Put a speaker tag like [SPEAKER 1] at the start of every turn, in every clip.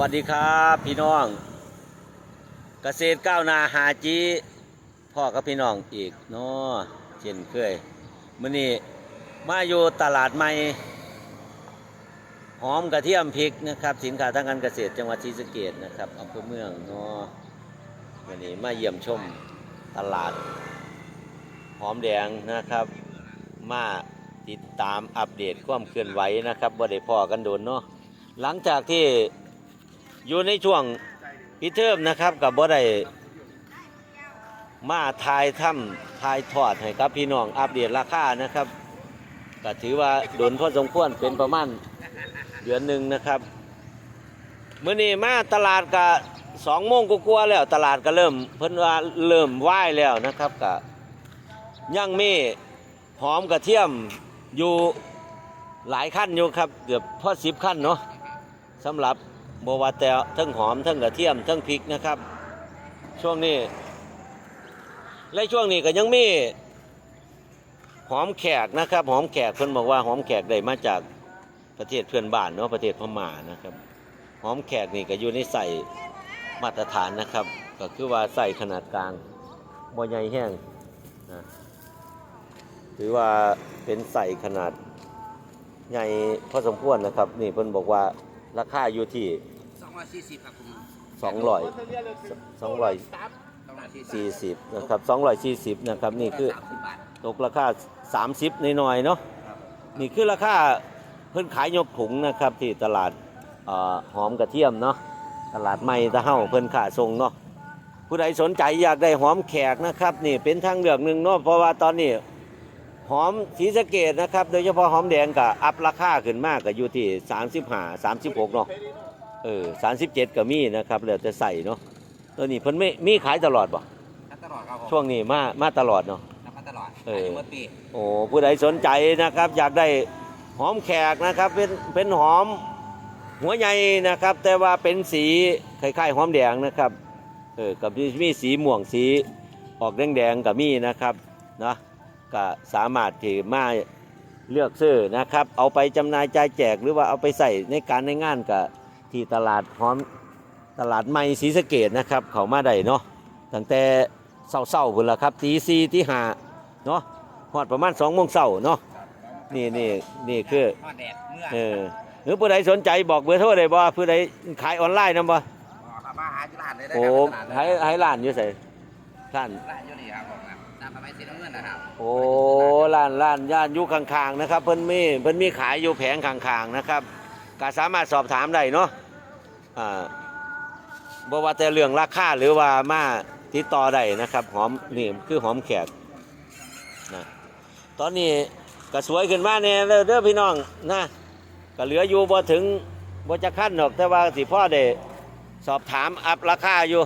[SPEAKER 1] วัสดีครับพี่น้องเกษตรก้าวนาหาจีพ่อกับพี่น้องอีกเนาะเช่นเคยมื้อนี้มาอยู่ตลาดใหม่หอมกระเทียมพริกนะครับสินค้าทางการเกษตรจังหวัดศรีสะเกษนะครับอำเภอเมืองเนาะวันนี้มาเยี่ยมชมตลาด หอมแดงนะครับ มาติดตามอัปเดตความเคลื่อนไหวนะครับบ่ได้พอกันโดนเนาะหลังจากที่ อยู่ในช่วงพิเทิมนะครับกับบ่ได้มาทายถ้ำทายทอดให้กับพี่น้องอัปเดตราคานะครับก็ถือว่าโดนพอสมควรเป็นประมาณเดือนหนึ่งนะครับเมื้อนี้มาตลาดกะสองโมงกว่าแล้วตลาดก็เริ่ม เพิ่นว่าเริ่มไหว้แล้วนะครับกะยังมีหอมกระเทียมอยู่หลายขั้นอยู่ครับเกือบพอสิบขั้นเนาะสำหรับ บวาแต่ทั้งหอมทั้งกระเทียมทั้งพริกนะครับ ช่วงนี้ และช่วงนี้ก็ยังมีหอมแขกนะครับ หอมแขกเพิ่อนบอกว่าหอมแขกได้มาจากประเทศเพื่อนบ้านเนาะประเทศพม่านะครับ หอมแขกนี่ก็อยู่ในใส่มาตรฐานนะครับ ก็คือว่าใส่ขนาดกลางบ่ใหญ่แห้งนะถือว่าเป็นใส่ขนาดใหญ่พอสมควรนะครับ นี่เพิ่อนบอกว่าราคาอยู่ที่
[SPEAKER 2] ร้อยสี่สิบครับผม
[SPEAKER 1] 200 240
[SPEAKER 2] สองร้อยสี่สิบ
[SPEAKER 1] นะครับ240นะครับนี่คือ
[SPEAKER 2] สามสิบบาท
[SPEAKER 1] ตกราคา30หน่อยๆเนาะนี่คือราคาเพิ่นขายยกถุงนะครับที่ตลาดเอ่อหอมกระเทียมเนาะตลาดใหม่ตะเฮาเพิ่นขาส่งเนาะผู้ใดสนใจอยากได้หอมแขกนะครับนี่เป็นทางเลือกหนึ่งเนาะเพราะว่าตอนนี้หอมสีสะเกดนะครับ โดยเฉพาะหอมแดงก็อัพราคาขึ้นมากก็อยู่ที่ 35 36เนาะ เออ37ก็มีนะครับแล้วแต่ใส่เนาะตัวนี้เพิ่นไม่มีขายตลอดบ่
[SPEAKER 2] รับตลอดครับผม
[SPEAKER 1] ช่วงนี้มามาตลอดเนาะ
[SPEAKER 2] รับมาตลอด
[SPEAKER 1] เออ
[SPEAKER 2] ขายยู่เมื่อปี
[SPEAKER 1] โอ้ผู้ใดสนใจนะครับ อยากได้หอมแขกนะครับ เป็นเป็นหอมหัวใหญ่นะครับ แต่ว่าเป็นสีคล้ายๆหอมแดงนะครับเออกับมีมีสีม่วงสีออกแดงๆกับมีนะครับนะก็สามารถที่มาเลือกซื้อนะครับ เอาไปจำหน่ายจ่ายแจกหรือว่าเอาไปใส่ในการในงานกับ ที่ตลาดหอมตลาดใหม่ศรีสะเกดนะครับ เขามาได้เนาะตั้งแต่เศร้าๆพุ่นละครับตีสี่ตีห้าเนาะฮอดประมาณสองโมงเช้าเนาะนี่นี่นี่คือ
[SPEAKER 2] ทอดแดดเมื่อ
[SPEAKER 1] เออหรือผู้ใดสนใจบอกเบอร์โทรได้บ่ผู้ใดขายออนไลน์นํบ่
[SPEAKER 2] อ๋อครับมาหาที่ร้านเลยได้
[SPEAKER 1] โอ้
[SPEAKER 2] ครับ
[SPEAKER 1] ให้ให้ร้านอยู่ไสร้าน
[SPEAKER 2] ร้านอยู่นี่ครับผมครับตามไปสีน้ำเงินนะครับ
[SPEAKER 1] โอ้ร้านร้านย่านอยู่ข้างๆนะครับเพิ่นมีเพิ่นมีขายอยู่แผงข้างๆนะครับก็สามารถสอบถามได้เนาะ อ่าบ่ว่าแต่เรื่องราคาหรือว่ามาติดต่อได้นะครับหอมนี่คือหอมแขกนะตอนนี้ก็สวยขึ้นมาแน่เด้อเด้อพี่น้องนะก็เหลืออยู่บ่ถึงบ่จะขั้นหรอกแต่ว่าสิพ่อได้สอบถามอัพราคาอยู่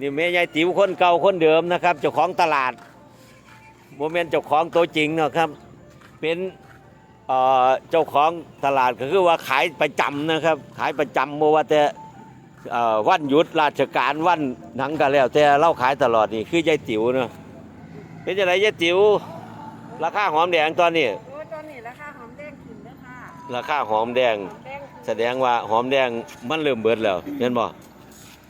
[SPEAKER 1] นี่แม่ยายติ๋วคนเก่าคนเดิมนะครับเจ้าของตลาดโมเมนต์เจ้าของตัวจริงเนาะครับ เป็น เอ่อเจ้าของตลาดก็คือว่าขายประจำนะครับ ขายประจำโมว่าแต่เอ่อวันหยุดราชการวันหนังก็แล้ว แต่เล่าขายตลอดนี่คือยายติ๋วเนาะเป็นจะไรยายติ๋วราคาหอมแดงตอนนี้
[SPEAKER 3] โอ้ตอนนี้ราคาหอมแดงขึ้นแล้วค่ะ
[SPEAKER 1] ราคาหอมแดง
[SPEAKER 3] หอมแดงขึ้น
[SPEAKER 1] แสดงว่าหอมแดงมันเริ่มเบิดแล้วเห็นบ่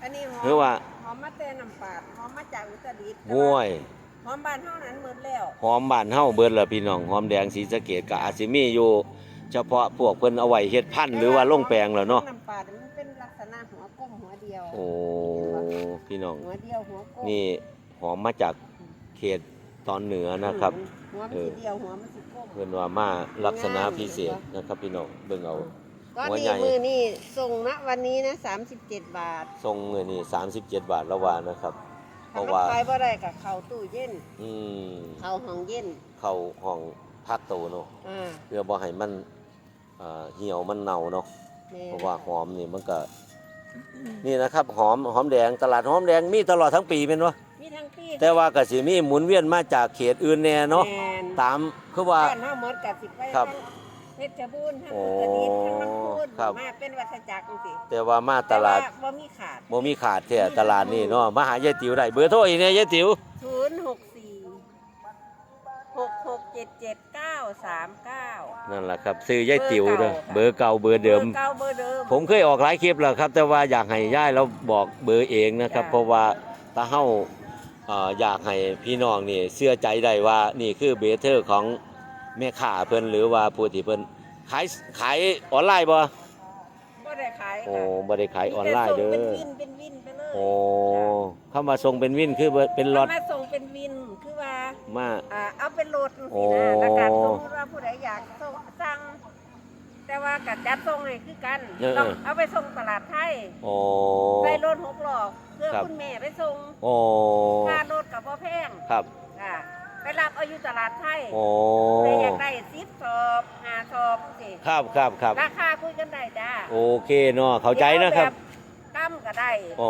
[SPEAKER 3] อันนี้หอม
[SPEAKER 1] หรือว่า
[SPEAKER 3] หอมมาแต่น้ำปาดหอมมาจากอุตรดิตถ์
[SPEAKER 1] ห้วย
[SPEAKER 3] ห อมบ้านเท่านั้นหมดแล้ว
[SPEAKER 1] หอมบ้านเฮาเบิดแล้วพี่น้องหอมแดงสีสะเกดก็อาจสิมีอยู่ เฉพาะพวกเพิ่นเอาไว้เฮ็ดพันธุ์หรือว่าลงแปลงแล้วเนาะ
[SPEAKER 3] น้ำปาดมันเป็นลักษณะหัวกุ้มหัวเดียว
[SPEAKER 1] โอ้พี่น้อง
[SPEAKER 3] หัวเดียวหัวกุ้ม
[SPEAKER 1] นี่หอมมาจากเขตตอนเหนือนะครับ
[SPEAKER 3] หัวมัน
[SPEAKER 1] เออ
[SPEAKER 3] สีเดียวหัวมันสีกุ้ม
[SPEAKER 1] เพื่อนว่ามาลักษณะพิเศษนะครับพี่น้องเบิ่งเอา
[SPEAKER 3] ตอน
[SPEAKER 1] หัว
[SPEAKER 3] นี้
[SPEAKER 1] ใหญ่
[SPEAKER 3] มือนี่ส่งณวันนี้นะ37 บาท
[SPEAKER 1] ทรงเงินนี่37 บาทละวานะครับ เพ
[SPEAKER 3] ถ้า
[SPEAKER 1] ราะ
[SPEAKER 3] มัน
[SPEAKER 1] ว่า
[SPEAKER 3] ขายบ่ได้กับเข้าตู้เย็น
[SPEAKER 1] อืม
[SPEAKER 3] เข้าห้องเย็น
[SPEAKER 1] เข้าห้องพักโตเนาะ
[SPEAKER 3] อ่า
[SPEAKER 1] เพื่อบ่ให้มันเอ่อเหี่ยวมันเน่าเนาะ
[SPEAKER 3] แม่
[SPEAKER 1] เพราะว่าหอมนี่มันก็ นี่นะครับ หอมหอมแดงตลาดหอมแดงมีตลอดทั้งปีเป็นวะ
[SPEAKER 3] มีทั้งปี
[SPEAKER 1] แต่ว่าก็สิมีหมุนเวียนมาจากเขตอื่นแน่เนาะ
[SPEAKER 3] แม่น
[SPEAKER 1] ตามคือว่า
[SPEAKER 3] บ้านเฮาหมดกับสิไป
[SPEAKER 1] ครับ
[SPEAKER 3] ทั้ง เพชรบูรณ์ทั้ง
[SPEAKER 1] โอ้
[SPEAKER 3] อุตรดิตถ์ทั้งลำพูน
[SPEAKER 1] ครับ
[SPEAKER 3] มาเป็นวัฏจักรจังซี่
[SPEAKER 1] แต่ว่ามาตลาด
[SPEAKER 3] แว่บ่มีขาด
[SPEAKER 1] บ่มีขาดแท้ตลาดนี่เนาะมาหายายติ๋วได้เบอร์โทรอีกเนี่ยยายติ๋ว
[SPEAKER 3] 064 667จ็ดเจ็ดเก้าสามเก้า
[SPEAKER 1] นั่นแหละครับซื้อยายติ๋วเด้อ
[SPEAKER 3] เบ
[SPEAKER 1] เบ
[SPEAKER 3] อ
[SPEAKER 1] อ
[SPEAKER 3] ร์
[SPEAKER 1] ร์
[SPEAKER 3] เก่า
[SPEAKER 1] เก่าเบอร์เดิม
[SPEAKER 3] เก้าเบอร์เดิม
[SPEAKER 1] ผมเคยออกหลายคลิปแล้วครับ แต่ว่าอยากให้ย่ายเราบอกเบอร์เองนะครับ
[SPEAKER 3] จ้ะ
[SPEAKER 1] เพราะว่าตาเฮาเอ่ออยากให้พี่น้องนี่เชื่อใจได้ว่านี่คือเบเทอร์ของ แม่ค้าเพิ่นหรือว่าผู้ที่เพิ่นขายขายออนไลน์บ่
[SPEAKER 3] ก็ได้ขาย
[SPEAKER 1] โอ้
[SPEAKER 3] ค่ะ
[SPEAKER 1] บ่ได้ขายออนไลน์เด้อ
[SPEAKER 3] เป็นวินเป็นวินไปเลย
[SPEAKER 1] โอ้เข้ามาส่งเป็นวินคือเป็นร
[SPEAKER 3] ร
[SPEAKER 1] ถ
[SPEAKER 3] ถมาส่งเป็นวินคือว่า
[SPEAKER 1] มา
[SPEAKER 3] อ่าเอาเป็นรถ
[SPEAKER 1] โอ้
[SPEAKER 3] สินะแล้วการสมมติว่าผู้ใดอยากส่งสั่งแต่ว่ากัจัดส่งให้คือกันต้องเอาไปส่งตลาดไทย
[SPEAKER 1] โอ้
[SPEAKER 3] ใส่รถหกล้อเพื่อ
[SPEAKER 1] ครับ
[SPEAKER 3] คุณแม่ไปส่ง
[SPEAKER 1] โอ้
[SPEAKER 3] ค่ารถกับพ่อแพง
[SPEAKER 1] ครับ
[SPEAKER 3] อ่า ไปรับเอาอยู่ตลาดไทย
[SPEAKER 1] โอ้
[SPEAKER 3] แต่อยากได้สิบสอบหาสอบสิ
[SPEAKER 1] ครับครับครับ
[SPEAKER 3] ราคาคุยกันได้จ้า
[SPEAKER 1] โอเคเนาะเข้าใจนะครับ
[SPEAKER 3] กั้มก็ได้
[SPEAKER 1] โอ้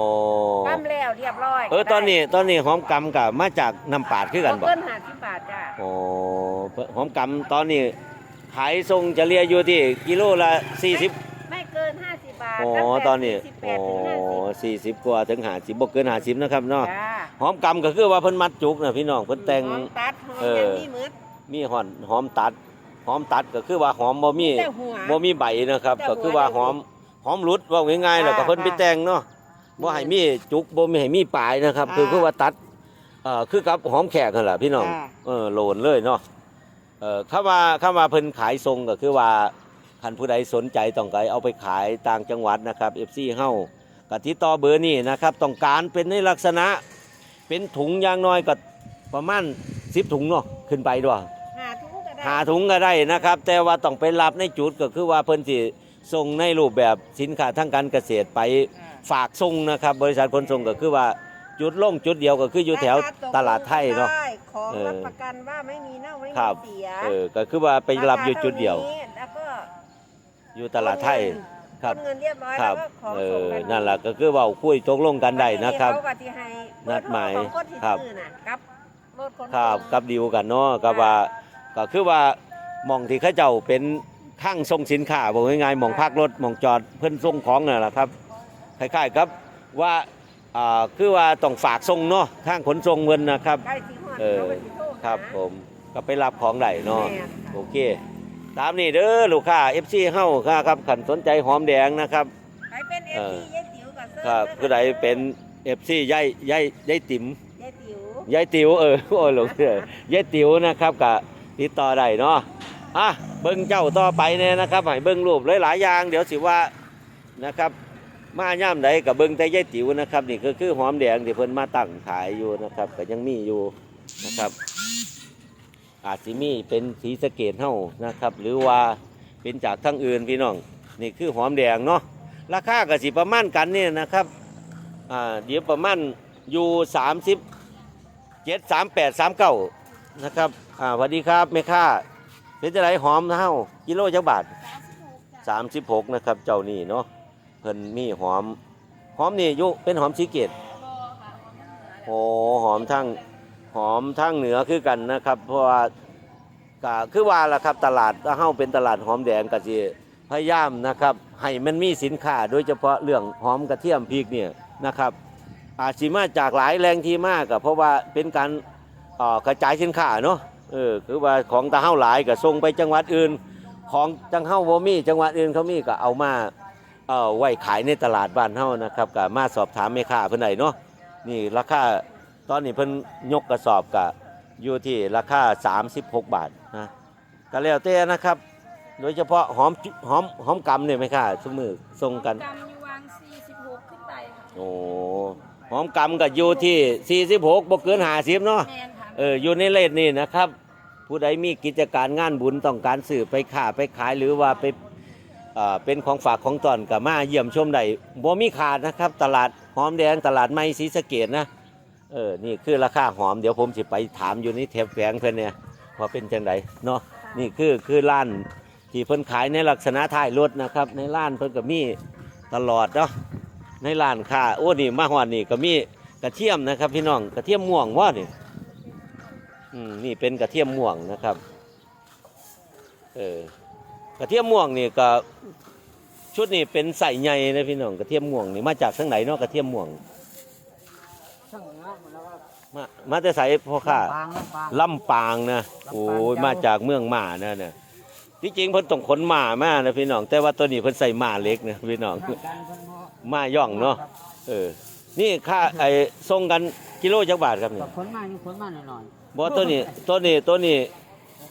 [SPEAKER 3] กั้มแล้วเรียบร้อย
[SPEAKER 1] เออตอนนี้ตอนนี้หอมกำกับมาจากน้ำปาดคือกันบ่
[SPEAKER 3] เพิ่นหาสิบบาทจ้า
[SPEAKER 1] โอ้หอมกำตอนนี้ขายทรงจะเรียอยู่ที่กิโลละ40
[SPEAKER 3] ไม่
[SPEAKER 1] อ๋อ
[SPEAKER 3] ตั้งแต
[SPEAKER 1] อนนี้
[SPEAKER 3] สิบแป
[SPEAKER 1] โอ้
[SPEAKER 3] ดถึงห้าสิบ
[SPEAKER 1] 40กว่าถึง50บ่เกิน50นะครับเนาะ
[SPEAKER 3] จ้า
[SPEAKER 1] หอมกำก็คือว่าเพิ่นมัดจุกนะพี่น้องเพิ่นแต่ง
[SPEAKER 3] หอมตัดหอม
[SPEAKER 1] เออ
[SPEAKER 3] ยังมีมืด
[SPEAKER 1] มีหอนหอมตัดหอมตัดก็คือว่าหอมบ่มี
[SPEAKER 3] แต่หัว
[SPEAKER 1] บ่มีใบนะครับ
[SPEAKER 3] แต่หัว
[SPEAKER 1] ก็คือว่าหอมหอมหลุดว่าง่ายๆแล้วก็
[SPEAKER 3] ค่ะ
[SPEAKER 1] เพิ่นไปแต่งเนาะบ่ให้มีจุกบ่มีให้มีปลายนะครับ
[SPEAKER 3] ค่ะ
[SPEAKER 1] คือคือว่าตัดเอ่อคือกับหอมแขกนั่นแหละพี่น้อง
[SPEAKER 3] ค่ะ
[SPEAKER 1] เออโหลนเลยเนาะเอ่อคำว่าคำว่าเพิ่นขายทรงก็คือว่า ท่านผู้ใดสนใจต้องการเอาไปขายต่างจังหวัดนะครับ FC เฮาก็ติดต่อเบอร์นี้นะครับต้องการเป็นในลักษณะ เป็นถุงอย่างน้อยก็ประมาณ10ถุงเนาะขึ้นไปด้วย
[SPEAKER 3] หาทุกก็ได้
[SPEAKER 1] หาถุงก็ได้นะครับ แต่ว่าต้องไปรับในจุดก็คือว่าเพิ่นสิส่งในรูปแบบสินค้าทางการเกษตรไป
[SPEAKER 3] อ่า
[SPEAKER 1] ฝากส่งนะครับ บริษัทขนส่งก็คือว่าจุดลงจุดเดียวก็คืออยู่แถวตลาดไทยเนาะ
[SPEAKER 3] ได้ของ
[SPEAKER 1] เออ
[SPEAKER 3] รับประกันว่าไม่มีเน่าไม่
[SPEAKER 1] ครั
[SPEAKER 3] มี
[SPEAKER 1] บ
[SPEAKER 3] เสีย
[SPEAKER 1] เออก็คือว่าไปรับอยู่จุดเดียว
[SPEAKER 3] ราคาท่านี้แล้วก็
[SPEAKER 1] อยู่ตลาดไทยครับ
[SPEAKER 3] โอนเงินเรียบร้อย
[SPEAKER 1] ครั
[SPEAKER 3] แล้ว
[SPEAKER 1] บ
[SPEAKER 3] ก็ของ
[SPEAKER 1] เอ
[SPEAKER 3] ส่ง
[SPEAKER 1] อ
[SPEAKER 3] กัน
[SPEAKER 1] นั่นแหละก็คือเว่าคุยตกลงกันได้นะครับ
[SPEAKER 3] เขาก็สิให้
[SPEAKER 1] นัดหมาย
[SPEAKER 3] เบอร์โทรของคนที่
[SPEAKER 1] ครับ
[SPEAKER 3] ซื้อน่ะกับรถขนส่ง
[SPEAKER 1] ครับกับดีลกันเนาะก็ว่าก็คือว่าหมองที่เขาเจ้าเป็นข้างส่งสินค้าบอกง่ายๆหมองพักรถหมองจอดเพิ่นส่งของนั่นแหละครับคล้ายๆครับว่าอ่าคือว่าต้องฝากส่งเนาะทางขนส่งเงินนะครับ
[SPEAKER 3] ใกล้สิฮอด
[SPEAKER 1] เออ
[SPEAKER 3] เขาก็สิโทหา
[SPEAKER 1] ครับผมก็ไปรับของได้เนาะ
[SPEAKER 3] แม่น
[SPEAKER 1] โอเค ตามนี่เด้อลูกค้า FC เฮาครับขันสนใจหอมแดงนะครับ
[SPEAKER 3] ใครเป็นเอ
[SPEAKER 1] เอ
[SPEAKER 3] ฟ
[SPEAKER 1] อ
[SPEAKER 3] ซียายติ๋วกับเซิร์ฟ
[SPEAKER 1] ครับ
[SPEAKER 3] ด้อ
[SPEAKER 1] ผู้ใดเป็น FC ยายยายยายติ๋ม
[SPEAKER 3] ยายติ๋ว
[SPEAKER 1] ยายติ๋วเออโอ้ยหลงเสือยายติ๋วนะครับก็ติดต่อได้เนาะอะเบิ่งเจ้าต่อไปเนี่ยนะครับให้เบิ่งรูปหลายๆอย่างเดี๋ยวสิว่านะครับ มาย่ามใดกับเบิ่งแต่ยายติ๋วนะครับ นี่ก็คือหอมแดงที่เพิ่นมาตั้งขายอยู่นะครับก็ยังมีอยู่นะครับ อาจสิมีเป็นสีสะเกตเฮานะครับ หรือว่าเป็นจากทั้งอื่นพี่น้องนี่คือหอมแดงเนาะราคาก็สิประมาณกันนี่นะครับอ่าเดี๋ยวประมาณอยู่30 7 3 8 3 9นะครับอ่าสวัสดีครับแม่ค้าเป็นจะไรหอมเฮากิโลจักบาท36นะครับเจ้านี่เนาะเพิ่นมีหอมหอมนี่อยุเป็นหอมสีเกตโอ้หอมทั้ง หอมทางเหนือคือกันนะครับ เพราะว่าก็คือว่าล่ะครับตลาดถ้าเฮาเป็นตลาดหอมแดงก็สิพยายามนะครับให้มันมีสินค้าโดยเฉพาะเรื่องหอมกระเทียมพริกเนี่ยนะครับอาจสิมาจากหลายแรงที่มากก็เพราะว่าเป็นการกระจายสินค้าเนาะเออคือว่าของตาเฮาหลายก็ส่งไปจังหวัดอื่น ของจังเฮาบ่มีจังหวัดอื่นเขามีก็เอามาเอ่อไว้ขายในตลาดบ้านเฮานะครับก็มาสอบถามแม่ค้าเพิ่นได้เนาะนี่ราคา ตอนนี้เพิ่นยกกระสอบกะอยู่ที่ราคา 36 บาทนะก็แล้วแต่นะครับ โดยเฉพาะหอมจุหอมหอมกำเนี่ยไหมค่ะสมือส่งกัน
[SPEAKER 4] กำอยู่วาง 46 ขึ้นไปค่ะ
[SPEAKER 1] โอ้หอมกำก็อยู่ที่ 46บ่เกิน50เนาะ
[SPEAKER 4] แมนค่ะ
[SPEAKER 1] เอออยู่ในเลทนี่นะครับ ผู้ใดมีกิจการงานบุญต้องการสื่อไปค้าไปขายหรือว่าไปเอ่อเป็นของฝากของตอนกับมาเยี่ยมชมได้บ่มีขาดนะครับ ตลาดหอมแดงตลาดไม้ศรีสะเกดนะ เออ นี่คือราคาหอมเดี๋ยวผมสิไปถามอยู่นี่แถบแฝงเพิ่นเนี่ยว่าเป็นจังไดเนาะนี่คือคือร้านที่เพิ่นขายในลักษณะท้ายรถนะครับ ในร้านเพิ่นก็มีตลอดเนาะในร้านค้าโอ้นี่มาฮอดนี่ก็มีกระเทียมนะครับ พี่น้องกระเทียมม่วงว่านี่อืมนี่เป็นกระเทียมม่วงนะครับเออกระเทียมม่วงนี่ก็ชุดนี้เป็นใส่ใหญ่นะพี่น้องกระเทียมม่วงนี่มาจากทางไหนเนาะกระเทียมม่วง
[SPEAKER 5] ช่างเหนือห มดแล้วครับ
[SPEAKER 1] มามาแต่ใส่พ่อค้า
[SPEAKER 5] ปางแล้วปาง
[SPEAKER 1] ลำปางนะโอ้ย
[SPEAKER 5] ลำปางเจ้าม
[SPEAKER 1] มาจากเมืองม่านะเนี่ยที่จริงเพิ่นต้องขนม้ามานะพี่น้องแต่ว่าตัวนี้เพิ่นใส่ม้าเล็กนะพี่น้อง
[SPEAKER 5] การเพิ่นบ่
[SPEAKER 1] ม้าย่องเนาะเออ นี่ค่าไอ้ส่งกันกิโลจักบาทครับนี่
[SPEAKER 5] ก็ขนมาอยู่ขนมาหน่อย
[SPEAKER 1] บ่ตัวนี้ตัวนี้ตัวนี้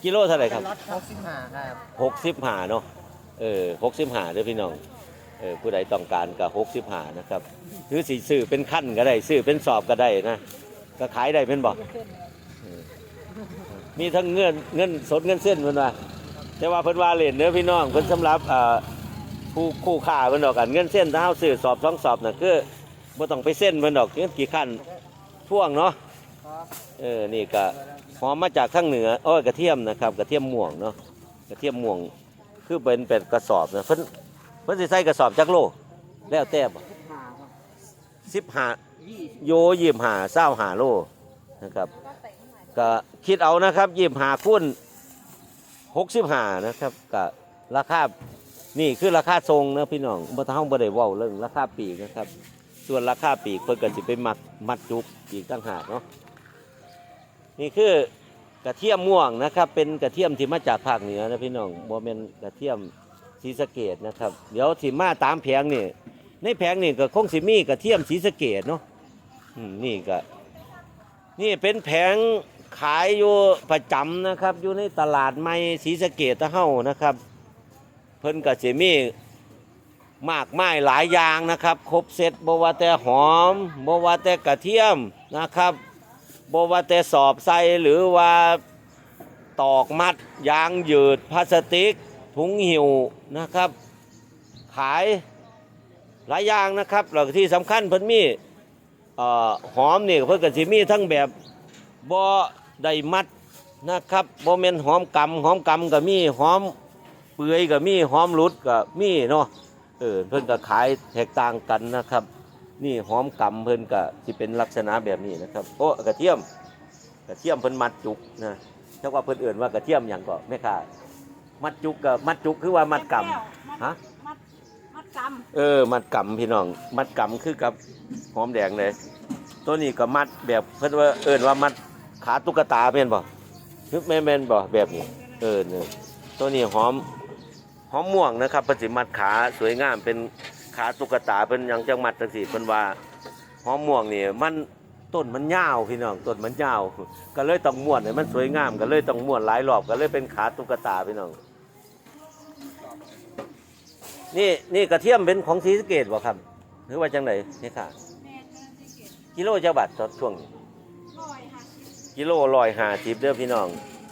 [SPEAKER 1] กิโลเท่าไหร่ครับ
[SPEAKER 5] รถ65ครับ
[SPEAKER 1] หกสิบห้าเนาะเออหกสิบห้าเด้อพี่น้องเออผู้ใดต้องการก็หกสิบห้านะครับหรือสีซื้อเป็นขั้นก็ได้ซื้อเป็นสอบก็ได้นะ ก็ขายได้เป็นบอกมีทั้งเงินเงินสดเงินเส้นเพิ่นว่าแต่ว่าเพิ่นว่าเล่นเด้อพี่น้องเพิ่นสำหรับอ่าผู้คู่ค้าเพิ่นดอกกันเงินเส้นถ้าเฮาซื้อสอบสองสอบน่ะคือบ่ต้องไปเส้นเพิ่นดอกเงินกี่ขั้นท่วงเนาะ
[SPEAKER 5] ครับ
[SPEAKER 1] เออนี่ก็หอมมาจากข้างเหนือโอ้ยกระเทียมนะครับกระเทียมม่วงเนาะกระเทียมม่วงคือเป็นเป็นกระสอบนะเพิ่นเพิ่นสิใส่กระสอบจักโลแล้วแต่บ่
[SPEAKER 5] 15
[SPEAKER 1] โยยิมหาเศร้าหาโลนะครับก็คิดเอานะครับยิมหาคูณหกสิบหานะครับก็ราคานี่คือราคาทรงนะพี่น้องบ่ท้องบ่ได้เว้าเรื่องราคาปีกนะครับ ส่วนราคาปีกเพิ่นก็สิไปมัดมัดจุกอีกต่างหากเนาะนี่คือกระเทียมม่วงนะครับ เป็นกระเทียมที่มาจากภาคเหนือนะพี่น้องบ่แม่นกระเทียมศรีสเกดนะครับ เดี๋ยวสิมาตามแผงนี่ในแผงนี่ก็คงสิมีกระเทียมศรีสเกดเนาะ นี่ก็นี่เป็นแผงขายอยู่ประจำนะครับ อยู่ในตลาดใหม่ศรีสะเกดตะเฮานะครับ เพิ่นก็สิมีมากมายหลายอย่างนะครับ ครบเสร็จบ่ว่าแต่หอมบว่าแต่กระเทียมนะครับบว่าแต่สอบใส่หรือว่าตอกมัดยางยืดพลาสติก ถุงหิวนะครับ ขายหลายอย่างนะครับแล้วก็ที่สำคัญเพิ่นมี่ หอมนี่เพิ่นก็สิมีทั้งแบบบ่ได้มัดนะครับบ่แม่นหอมกำหอมกำก็มีหอมเปื่อยก็มีหอมหลุดก็มีเนาะเออเพิ่นก็ขายแตกต่างกันนะครับ นี่หอมกำเพิ่นก็สิเป็นลักษณะแบบนี้นะครับโอ้กระเทียมกระเทียมเพิ่นมัดจุกนะถ้าว่าเพิ่นเอื่นว่ากระเทียมหยังก็แม่ค้ามัดจุกกับมัดจุกคือว่ามัดกำฮะ เออ มัดกำพี่น้อง มัดกำคือกับหอมแดงเลย ตัวนี้ก็มัดแบบเพิ่นว่าเอิ้นว่ามัดขาตุ๊กตาเป็นบ่นึแม่แม่นบ่แบบนี้ เออเนี่ยตัวนี้หอมหอมม่วงนะครับเพิ่นสิมัดขาสวยงามเป็นขาตุ๊กตาเพิ่นหยังจังมัดจังซี่เพิ่นว่าหอมม่วงนี่มันต้นมันยาวพี่น้องต้นมันยาว ก็เลยต้องม้วนให้มันสวยงามก็เลยต้องม้วนหลายรอบก็เลยเป็นขาตุ๊กตาพี่น้อง นี่นี่กระเทียมเป็นของศรีสะเกดบ่ครับ หรือว่าจังไดนี่ค่ะ
[SPEAKER 4] แม่เจ้าที่เก็บ
[SPEAKER 1] กิโลจะบาทต่อช่วงนี้
[SPEAKER 4] ร้อยห้าสิบ
[SPEAKER 1] กิโลลอยหาสิบเด้อพี่น้อง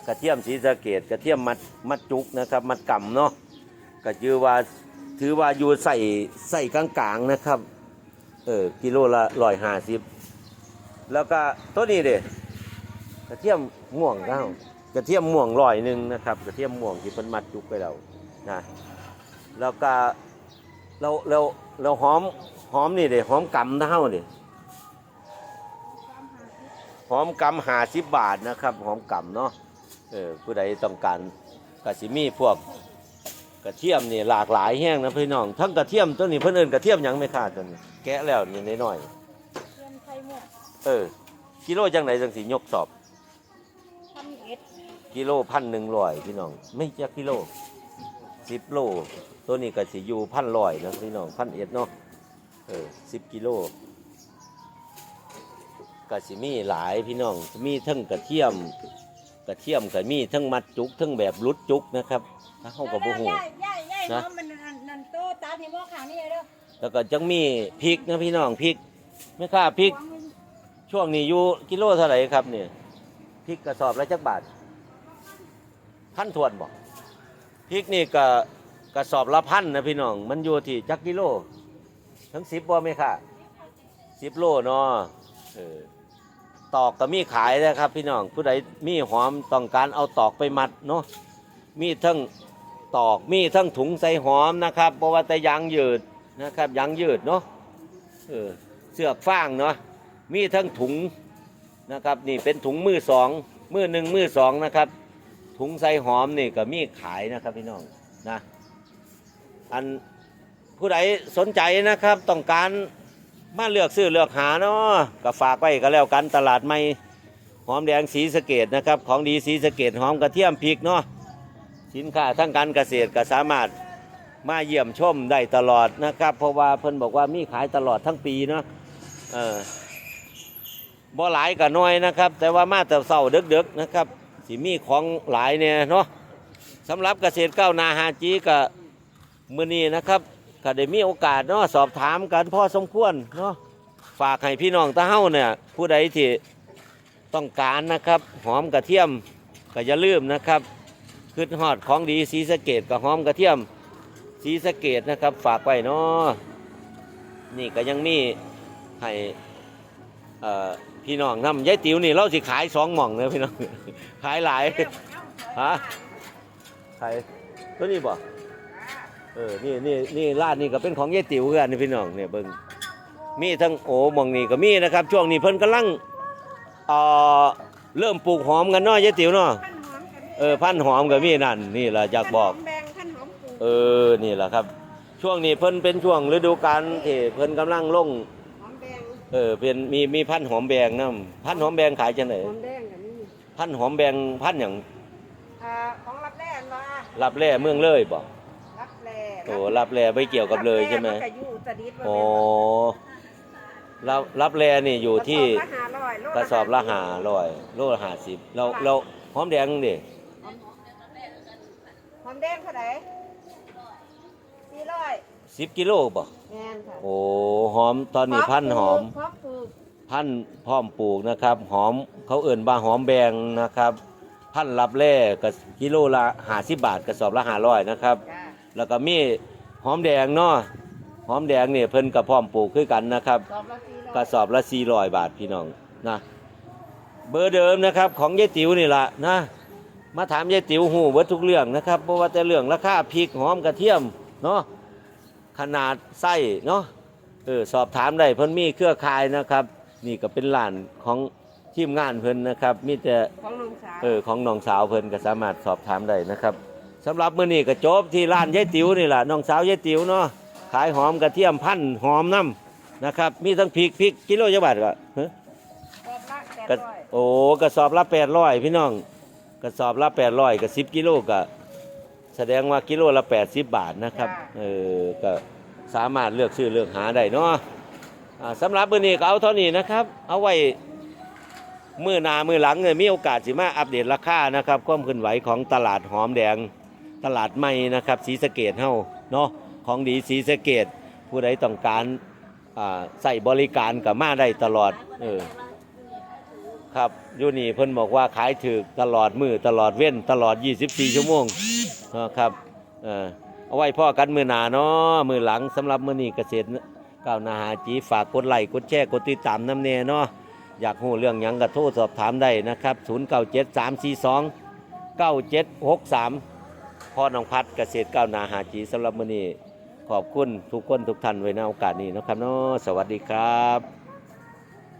[SPEAKER 1] กระเทียมศรีสะเกดกระเทียมมัดมัดจุกนะครับ มัดกำเนาะก็ถือว่าถือว่าอยู่ใส่ใส่กลางๆนะครับเออกิโลละลอยหาสิบแล้วก็ตัวนี้เด้กระเทียมม่วงเก้ากระเทียมม่วงลอยหนึ่งนะครับ กระเทียมม่วงที่เป็นมัดจุกไปแล้วนะ แล้วก็เราเราเราหอมหอมนี่เด้หอมกำเท่านี่หอมกำหาสิบบาทนะครับ หอมกำเนาะเออผู้ใดต้องการกะสิมีพวกกระเทียมนี่หลากหลายแห้งนะพี่น้องทั้งกระเทียมตัวนี้เพิ่นเอิ้นกระเทียมหยังไม่ขาดตัวนี้แกะแล้วนี่น้อย
[SPEAKER 4] เทียนไข่หมก
[SPEAKER 1] ๆเออกิโลจังไหนจังสิยกสอบ
[SPEAKER 4] ทำเอ็ด
[SPEAKER 1] กิโลพันหนึ่งร้อยพี่น้อง ไม่จักกิโลสิบโล ตัวนี้ก็สิอยู่พันร้อยนะพี่น้องพันเอ็ดเนาะเออสิบกิโลก็สิมีหลายพี่น้องมีทั้งกระเทียมกระเทียมก็มีทั้งมัดจุกทั้งแบบรุดจุกนะครับถ้าเข้ากับบุหู
[SPEAKER 3] ย่ายย่ายย่าย
[SPEAKER 1] นะ
[SPEAKER 3] เนาะมันนั่นนั่นโตตาที่หม้อขางนี่เด้อ
[SPEAKER 1] แล้วก็จังมีพริกนะพี่น้องพริกไม่ค่าพริก ช่วงนี้อยู่กิโลเท่าไหร่ครับเนี่ยพริกกระสอบละจักบาทพันทวนบอกพริกนี่ก็ กระสอบละพันนะพี่น้อง มันอยู่ที่จักกิโล ทั้งสิบบ่ไหมค่ะสิบโลเนาะเออตอกก็มีขายนะครับ พี่น้องผู้ใดมีหอมต้องการเอาตอกไปมัดเนาะมีทั้งตอกมีทั้งถุงใส่หอมนะครับเพราะว่าแต่ยางยืดนะครับยางยืดเนาะเออเสือกฟางเนาะมีทั้งถุงนะครับนี่เป็นถุงมือสองมือหนึ่งมือสองนะครับ ถุงใส่หอมนี่ก็มีขายนะครับพี่น้องนะ อันผู้ใดสนใจนะครับ ต้องการมาเลือกซื้อเลือกหาเนาะก็ฝากไว้ก็แล้วกันตลาดใหม่หอมแดงสีสเกดนะครับ ของดีสีสเกดหอมกระเทียมพริกเนาะสินค้าทั้งการเกษตรก็สามารถมาเยี่ยมชมได้ตลอดนะครับ เพราะว่าเพิ่นบอกว่ามีขายตลอดทั้งปีเนาะเออบ่หลายก็น้อยนะครับ แต่ว่ามาแต่เศร้าดึกๆนะครับสิมีของหลายเนี่ยเนาะสำหรับเกษตรก้าวนาหาจีก็ มื้อนี้นะครับก็ได้มีโอกาสเนาะสอบถามกันพ่อสมควรเนาะฝากให้พี่น้องตาเฮาเนี่ยผู้ใดที่ต้องการนะครับ หอมกระเทียมก็อย่าลืมนะครับขึ้นฮอดของดีสีสะเกดกับหอมกระเทียมสีสะเกดนะครับ ฝากไว้เนาะนี่ก็ยังมีให้พี่น้องนำยายติ๋วนี่เราสิขายสองหม่องเนอะพี่น้องขายหลายฮะขายตัวนี้บ่ เออ นี่นี่นี่ร้านนี่ก็เป็นของยายติ๋วกันนี่พี่น้องเนี่ยเบิ่งมีทั้งโอ้หมองนี่ก็มีนะครับ ช่วงนี้เพิ่นกำลังเอ่อเริ่มปลูกหอมกันเนาะยายติ๋วเนาะ
[SPEAKER 3] ขั้นหอมกัน
[SPEAKER 1] เออพันธุ์หอมก็มีนั่น นี่ล่ะอยากบอก
[SPEAKER 3] แบงขั้นหอมปลูก
[SPEAKER 1] เออ นี่แหละครับ ช่วงนี้เพิ่นเป็นช่วงฤดูกาลที่เพิ่นกำลังลง
[SPEAKER 3] หอมแดง
[SPEAKER 1] เออเป็นมีมีพันธุ์หอมแบงนํพันธุ์หอมแบงขายจังได๋
[SPEAKER 3] หอมแดงกับนี่
[SPEAKER 1] พันธุ์หอมแบงพันธุ์หยัง
[SPEAKER 3] อ่าของรับแร่มา
[SPEAKER 1] รับแร่เมืองเลยบ่
[SPEAKER 3] รับแร่
[SPEAKER 1] โอ้รับแร่ไม่เกี่ยวกับเลยใช่ไหม
[SPEAKER 3] รับแร่นก็อยู่อุตรดิตถ์ว่า
[SPEAKER 1] โอ้
[SPEAKER 3] แม่น
[SPEAKER 1] รับรับแร่นี่อยู่ที่
[SPEAKER 3] กระสอบละห้าร้อยโล
[SPEAKER 1] กระสอบละหาร้อยโลละห้าสิบเราเราหอมแดงดิ
[SPEAKER 3] หอมแดงเท่าไหร่สี่ร้อย
[SPEAKER 1] สิบกิโลบ่
[SPEAKER 3] แม่นค่ะ
[SPEAKER 1] โอ้หอมตอนนี้พันธุ์หอม
[SPEAKER 3] พร้อมปลูก
[SPEAKER 1] พันธุ์พร้อมปลูกนะครับ หอมเขาเอิ่นบาหอมแบงนะครับ พันธุ์รับแร่ก็กิโลละห้าสิบบาทกระสอบละห้าร้อยนะครับ
[SPEAKER 3] จ้า
[SPEAKER 1] แล้วก็มีหอมแดงเนาะหอมแดงเนี่ยเพิ่นก็พร้อมปลูกคือกันนะครับ
[SPEAKER 3] สอบละสี่ร้อย
[SPEAKER 1] กระสอบละ400บาทพี่น้องนะเบอร์เดิมนะครับของยายติ๋วนี่ละนะมาถามยายติ๋วหูเบิดทุกเรื่องนะครับเพราะว่าแต่เรื่องราคาพริกหอมกระเทียมเนาะขนาดไส้เนาะเออสอบถามได้เพิ่นมีเครือข่ายนะครับ นี่ก็เป็นร้านของทีมงานเพิ่นนะครับมีแต่
[SPEAKER 3] ของน้องสาว
[SPEAKER 1] เออของน้องสาวเพิ่นก็สามารถสอบถามได้นะครับ สำหรับมื้อนี้ก็จบที่ร้านยายติ๋วนี่ล่ะน้องสาวยายติ๋วเนาะขายหอมกระเทียมพันธุ์หอมน้ำนะครับ มีทั้งพริกพริกกิโลจะบาทก็ฮะ
[SPEAKER 3] สอบละแปด
[SPEAKER 1] กระ
[SPEAKER 3] ร้อย
[SPEAKER 1] โอ้กระสอบละ800พี่น้องกระสอบละ800กับ10กิโลก็แสดงว่ากิโลละ80บาทนะครับเออก็สามารถเลือกซื้อเลือกหาได้เนาะอ่าสำหรับมื้อนี้ก็เอาเท่านี้นะครับ เอาไว้มือหนามือหลังเนี่ยมีโอกาสสิมาอัปเดตราคานะครับ ความเคลื่อนไหวของตลาดหอมแดง ตลาดใหม่นะครับสีสะเกตเฮาเนาะของดีสีสะเกตผู้ใดต้องการอ่าใส่บริการกับมาได้ตลอดเออครับอยูนี่เพิ่นบอกว่าขายถือตลอดมือตลอดเว้นตลอด 24 ชั่วโมงนะครับเออเอาไว้พ่อกันมือหนาเนาะมือหลังสำหรับมือนี้เกษตรก้าวหนาหาจีฝากกดไลค์กดแชร์กดติดตามน้ำเนเนาะอยากรู้เรื่องหยังก็โทรสอบถามได้นะครับ 0 9 7 3 4 2 9 7 6 3 พ่อน้องพัดเกษตรก้าวนาหาจีสำหรับมื้อนี้ขอบคุณทุกคนทุกท่านไว้ในโอกาสนี้นะครับเนาะสวัสดีครับ